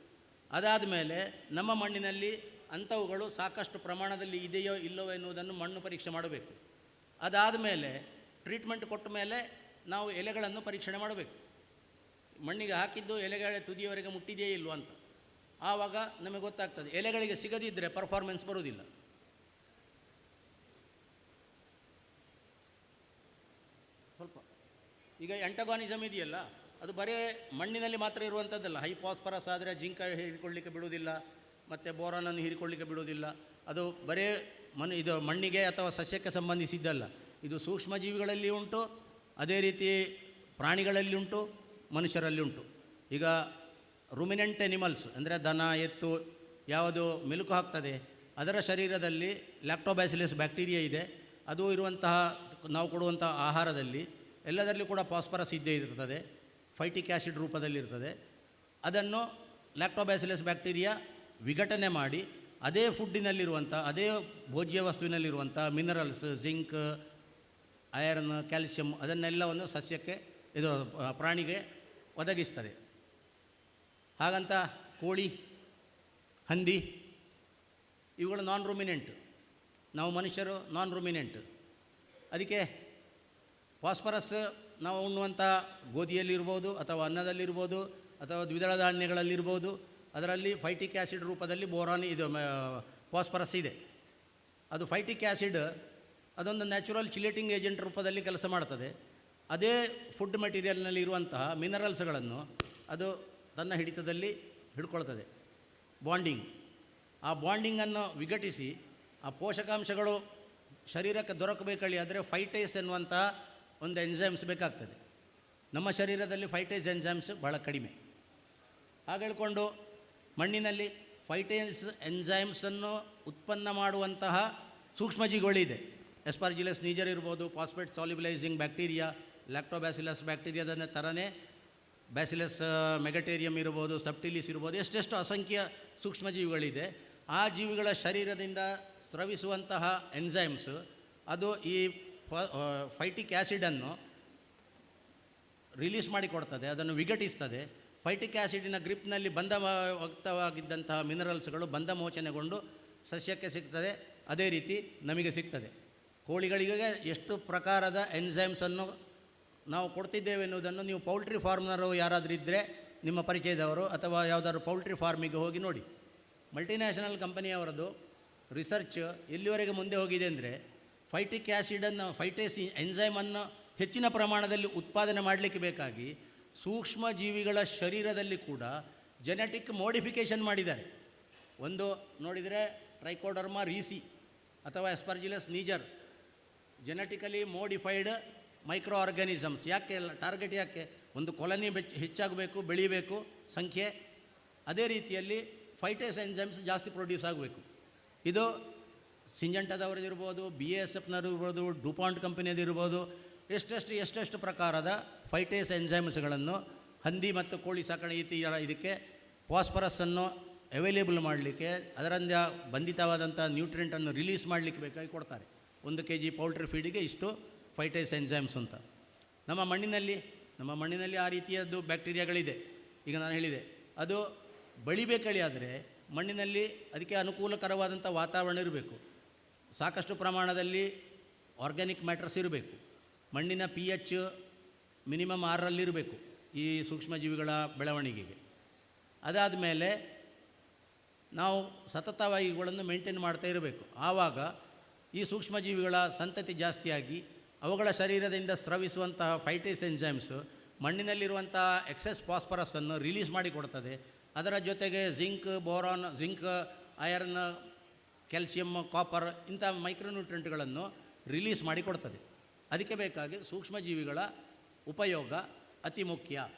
ಅದಾದ ಮೇಲೆ ನಮ್ಮ ಮಣ್ಣಿನಲ್ಲಿ ಅಂಥವುಗಳು ಸಾಕಷ್ಟು ಪ್ರಮಾಣದಲ್ಲಿ ಇದೆಯೋ ಇಲ್ಲವೋ ಎನ್ನುವುದನ್ನು ಮಣ್ಣು ಪರೀಕ್ಷೆ ಮಾಡಬೇಕು. ಅದಾದ ಮೇಲೆ ಟ್ರೀಟ್ಮೆಂಟ್ ಕೊಟ್ಟ ಮೇಲೆ ನಾವು ಎಲೆಗಳನ್ನು ಪರೀಕ್ಷಣೆ ಮಾಡಬೇಕು. ಮಣ್ಣಿಗೆ ಹಾಕಿದ್ದು ಎಲೆಗಳ ತುದಿಯವರೆಗೆ ಮುಟ್ಟಿದೆಯೇ ಇಲ್ವೋ ಅಂತ. ಆವಾಗ ನಮಗೆ ಗೊತ್ತಾಗ್ತದೆ, ಎಲೆಗಳಿಗೆ ಸಿಗದಿದ್ದರೆ ಪರ್ಫಾರ್ಮೆನ್ಸ್ ಬರುವುದಿಲ್ಲ. ಸ್ವಲ್ಪ. ಈಗ ಎಂಟಗಾನಿಸಮ್ ಇದೆಯಲ್ಲ? ಅದು ಬರೇ ಮಣ್ಣಿನಲ್ಲಿ ಮಾತ್ರ ಇರುವಂಥದ್ದಲ್ಲ ಹೈ ಫಾಸ್ಫರಸ್ ಆದರೆ ಜಿಂಕ ಹೀರಿಕೊಳ್ಳಿಕ್ಕೆ ಬಿಡುವುದಿಲ್ಲ, ಮತ್ತು ಬೋರಾನನ್ನು ಹೀರಿಕೊಳ್ಳಿಕ್ಕೆ ಬಿಡುವುದಿಲ್ಲ. ಅದು ಬರೇ ಮನ್, ಇದು ಮಣ್ಣಿಗೆ ಅಥವಾ ಸಸ್ಯಕ್ಕೆ ಸಂಬಂಧಿಸಿದ್ದಲ್ಲ. ಇದು ಸೂಕ್ಷ್ಮ ಜೀವಿಗಳಲ್ಲಿ ಉಂಟು, ಅದೇ ರೀತಿ ಪ್ರಾಣಿಗಳಲ್ಲಿ ಉಂಟು, ಮನುಷ್ಯರಲ್ಲಿ ಉಂಟು. ಈಗ ರುಮಿನೆಂಟ್ ಎನಿಮಲ್ಸ್ ಅಂದರೆ ದನ, ಎತ್ತು ಯಾವುದು ಮೆಲುಕು ಹಾಕ್ತದೆ, ಅದರ ಶರೀರದಲ್ಲಿ ಲ್ಯಾಕ್ಟೋಬ್ಯಾಸಿಲಸ್ ಬ್ಯಾಕ್ಟೀರಿಯಾ ಇದೆ. ಅದು ಇರುವಂತಹ, ನಾವು ಕೊಡುವಂಥ ಆಹಾರದಲ್ಲಿ ಎಲ್ಲದರಲ್ಲಿ ಕೂಡ ಫಾಸ್ಫರಸ್ ಇದ್ದೇ ಇರ್ತದೆ. ಫೈಟಿಕ್ ಆ್ಯಸಿಡ್ ರೂಪದಲ್ಲಿರ್ತದೆ. ಅದನ್ನು ಲ್ಯಾಕ್ಟೋಬ್ಯಾಸಿಲಸ್ ಬ್ಯಾಕ್ಟೀರಿಯಾ ವಿಘಟನೆ ಮಾಡಿ, ಅದೇ ಫುಡ್ಡಿನಲ್ಲಿರುವಂಥ, ಅದೇ ಭೋಜ್ಯ ವಸ್ತುವಿನಲ್ಲಿರುವಂಥ ಮಿನರಲ್ಸ್ ಜಿಂಕ್ ಐರನ್ ಕ್ಯಾಲ್ಸಿಯಂ ಅದನ್ನೆಲ್ಲವನ್ನು ಸಸ್ಯಕ್ಕೆ, ಇದು ಪ್ರಾಣಿಗೆ ಒದಗಿಸ್ತದೆ. ಹಾಗಂತ ಕೋಳಿ, ಹಂದಿ, ಇವುಗಳು ನಾನ್ ರೂಮಿನೆಂಟ್ ನಾವು ಮನುಷ್ಯರು ನಾನ್ ರೂಮಿನೆಂಟ್ ಅದಕ್ಕೆ ಫಾಸ್ಫರಸ್ ನಾವು ಉಣ್ಣುವಂಥ ಗೋಧಿಯಲ್ಲಿರ್ಬೋದು ಅಥವಾ ಅನ್ನದಲ್ಲಿರ್ಬೋದು ಅಥವಾ ದ್ವಿದಳ ಧಾನ್ಯಗಳಲ್ಲಿರ್ಬೋದು, ಅದರಲ್ಲಿ ಫೈಟಿಕ್ ಆ್ಯಸಿಡ್ ರೂಪದಲ್ಲಿ ಬೋರಾನ್ ಇದು ಫಾಸ್ಫರಸ್ ಇದೆ. ಅದು ಫೈಟಿಕ್ ಆ್ಯಸಿಡ್ ಅದೊಂದು ನ್ಯಾಚುರಲ್ ಚಿಲೇಟಿಂಗ್ ಏಜೆಂಟ್ ರೂಪದಲ್ಲಿ ಕೆಲಸ ಮಾಡ್ತದೆ. ಅದೇ ಫುಡ್ ಮೆಟೀರಿಯಲ್ನಲ್ಲಿ ಇರುವಂತಹ ಮಿನರಲ್ಸ್ಗಳನ್ನು ಅದು ತನ್ನ ಹಿಡಿತದಲ್ಲಿ ಹಿಡ್ಕೊಳ್ತದೆ. ಬಾಂಡಿಂಗ್ ಆ ಬಾಂಡಿಂಗನ್ನು ವಿಘಟಿಸಿ ಆ ಪೋಷಕಾಂಶಗಳು ಶರೀರಕ್ಕೆ ದೊರಕಬೇಕಳಿ ಆದರೆ ಫೈಟೇಸ್ ಎನ್ನುವಂತಹ ಒಂದು ಎಂಜೈಮ್ಸ್ ಬೇಕಾಗ್ತದೆ. ನಮ್ಮ ಶರೀರದಲ್ಲಿ ಫೈಟೇಸ್ ಎಂಜೈಮ್ಸ್ ಭಾಳ ಕಡಿಮೆ. ಹಾಗೆ ಹೇಳ್ಕೊಂಡು ಮಣ್ಣಿನಲ್ಲಿ ಫೈಟೇಸ್ ಎಂಜೈಮ್ಸನ್ನು ಉತ್ಪನ್ನ ಮಾಡುವಂತಹ ಸೂಕ್ಷ್ಮಜೀವಿಗಳಿದೆ. ಎಸ್ಪಾರ್ಜಿಲಸ್ ನೀಜರ್ ಇರ್ಬೋದು ಫಾಸ್ಫೇಟ್ ಸಾಲಿಬಿಲೈಸಿಂಗ್ ಬ್ಯಾಕ್ಟೀರಿಯಾ ಲ್ಯಾಕ್ಟೋಬ್ಯಾಸಿಲಸ್ ಬ್ಯಾಕ್ಟೀರಿಯಾದ ಥರನೇ ಬ್ಯಾಸಿಲಸ್ ಮೆಗಟೇರಿಯಂ ಇರ್ಬೋದು ಸಬ್ಟಿಲಿಸ್ ಇರ್ಬೋದು, ಎಷ್ಟೆಷ್ಟು ಅಸಂಖ್ಯ ಸೂಕ್ಷ್ಮಜೀವಿಗಳಿದೆ. ಆ ಜೀವಿಗಳ ಶರೀರದಿಂದ ಸ್ರವಿಸುವಂತಹ ಎಂಜೈಮ್ಸು ಅದು ಈ ಫೈಟಿಕ್ ಆ್ಯಸಿಡನ್ನು ರಿಲೀಸ್ ಮಾಡಿ ಕೊಡ್ತದೆ, ಅದನ್ನು ವಿಘಟಿಸ್ತದೆ. ಫೈಟಿಕ್ ಆ್ಯಸಿಡಿನ ಗ್ರಿಪ್ನಲ್ಲಿ ಬಂಧವಾಗಿದ್ದಂತಹ ಮಿನರಲ್ಸ್ಗಳು ಬಂಧ ಮೋಚನೆಗೊಂಡು ಸಸ್ಯಕ್ಕೆ ಸಿಗ್ತದೆ. ಅದೇ ರೀತಿ ನಮಗೆ ಸಿಗ್ತದೆ. ಕೋಳಿಗಳಿಗೆ ಎಷ್ಟು ಪ್ರಕಾರದ ಎನ್ಸೈಮ್ಸನ್ನು ನಾವು ಕೊಡ್ತಿದ್ದೇವೆ ಎನ್ನುವುದನ್ನು ನೀವು ಪೌಲ್ಟ್ರಿ ಫಾರ್ಮ್ನರು ಯಾರಾದರೂ ಇದ್ದರೆ ನಿಮ್ಮ ಪರಿಚಯದವರು ಅಥವಾ ಯಾವುದಾದ್ರು ಪೌಲ್ಟ್ರಿ ಫಾರ್ಮಿಗೆ ಹೋಗಿ ನೋಡಿ. ಮಲ್ಟಿನ್ಯಾಷನಲ್ ಕಂಪನಿಯವರದು ರಿಸರ್ಚ್ ಎಲ್ಲಿವರೆಗೆ ಮುಂದೆ ಹೋಗಿದೆ ಅಂದರೆ ಫೈಟಿಕ್ ಆ್ಯಸಿಡನ್ನು ಫೈಟೇಸ್ ಎಂಜೈಮನ್ನು ಹೆಚ್ಚಿನ ಪ್ರಮಾಣದಲ್ಲಿ ಉತ್ಪಾದನೆ ಮಾಡಲಿಕ್ಕೆ ಬೇಕಾಗಿ ಸೂಕ್ಷ್ಮ ಜೀವಿಗಳ ಶರೀರದಲ್ಲಿ ಕೂಡ ಜೆನೆಟಿಕ್ ಮೋಡಿಫಿಕೇಷನ್ ಮಾಡಿದ್ದಾರೆ. ಒಂದು ನೋಡಿದರೆ ಟ್ರೈಕೋಡರ್ಮಾ ರೀಸಿ ಅಥವಾ Aspergillus niger genetically modified microorganisms ಯಾಕೆ ಟಾರ್ಗೆಟ್ ಯಾಕೆ? ಒಂದು ಕೊಲನಿ ಬೆಚ್, ಹೆಚ್ಚಾಗಬೇಕು, ಬೆಳೀಬೇಕು ಸಂಖ್ಯೆ. ಅದೇ ರೀತಿಯಲ್ಲಿ ಫೈಟೇಸ್ ಎಂಜೈಮ್ಸ್ ಜಾಸ್ತಿ ಪ್ರೊಡ್ಯೂಸ್ ಆಗಬೇಕು. ಇದು ಸಿಂಜಂಟದವರದಿರ್ಬೋದು ಬಿ ಎಸ್ ಎಫ್ನವರು ಇರ್ಬೋದು, ಡುಪಾಂಟ್ ಕಂಪನಿಯದಿರ್ಬೋದು ಎಷ್ಟೆಷ್ಟು ಎಷ್ಟೆಷ್ಟು ಪ್ರಕಾರದ ಫೈಟೇಸ್ ಎನ್ಸೈಮ್ಸ್ಗಳನ್ನು ಹಂದಿ ಮತ್ತು ಕೋಳಿ ಸಾಕಣೆ ಇತಿ ಇದಕ್ಕೆ ಫಾಸ್ಫರಸ್ಸನ್ನು ಅವೈಲೇಬಲ್ ಮಾಡಲಿಕ್ಕೆ, ಅದರಿಂದ ಬಂಧಿತವಾದಂಥ ನ್ಯೂಟ್ರಿಯೆಂಟನ್ನು ರಿಲೀಸ್ ಮಾಡಲಿಕ್ಕೆ ಬೇಕಾಗಿ ಕೊಡ್ತಾರೆ. ಒಂದು ಕೆ ಜಿ ಪೌಲ್ಟ್ರಿ ಫೀಡಿಗೆ ಇಷ್ಟು ಫೈಟೇಸ್ ಎನ್ಸೈಮ್ಸ್ ಅಂತ. ನಮ್ಮ ಮಣ್ಣಿನಲ್ಲಿ ನಮ್ಮ ಮಣ್ಣಿನಲ್ಲಿ ಆ ರೀತಿಯದ್ದು ಬ್ಯಾಕ್ಟೀರಿಯಾಗಳಿದೆ. ಈಗ ನಾನು ಹೇಳಿದೆ, ಅದು ಬೆಳಿಬೇಕಳಿ ಆದರೆ ಮಣ್ಣಿನಲ್ಲಿ ಅದಕ್ಕೆ ಅನುಕೂಲಕರವಾದಂಥ ವಾತಾವರಣ ಇರಬೇಕು. ಸಾಕಷ್ಟು ಪ್ರಮಾಣದಲ್ಲಿ ಆರ್ಗ್ಯಾನಿಕ್ ಮ್ಯಾಟ್ರಸ್ ಇರಬೇಕು. ಮಣ್ಣಿನ ಪಿ ಎಚ್ ಮಿನಿಮಮ್ ಆರರಲ್ಲಿರಬೇಕು ಈ ಸೂಕ್ಷ್ಮಜೀವಿಗಳ ಬೆಳವಣಿಗೆಗೆ. ಅದಾದ ಮೇಲೆ ನಾವು ಸತತವಾಗಿ ಇವುಗಳನ್ನು ಮೇಂಟೈನ್ ಮಾಡ್ತಾ ಇರಬೇಕು. ಆವಾಗ ಈ ಸೂಕ್ಷ್ಮಜೀವಿಗಳ ಸಂತತಿ ಜಾಸ್ತಿಯಾಗಿ ಅವುಗಳ ಶರೀರದಿಂದ ಸ್ರವಿಸುವಂತಹ ಫೈಟಿಸ್ ಎಂಜೈಮ್ಸು ಮಣ್ಣಿನಲ್ಲಿರುವಂತಹ ಎಕ್ಸೆಸ್ ಫಾಸ್ಫರಸನ್ನು ರಿಲೀಸ್ ಮಾಡಿಕೊಡ್ತದೆ ಅದರ ಜೊತೆಗೆ zinc boron zinc iron calcium copper ಇಂಥ ಮೈಕ್ರೋನ್ಯೂಟ್ರೆಂಟ್ಗಳನ್ನು ರಿಲೀಸ್ ಮಾಡಿಕೊಡ್ತದೆ. ಅದಕ್ಕೆ ಬೇಕಾಗಿ ಸೂಕ್ಷ್ಮಜೀವಿಗಳ ಉಪಯೋಗ ಅತಿ ಮುಖ್ಯ.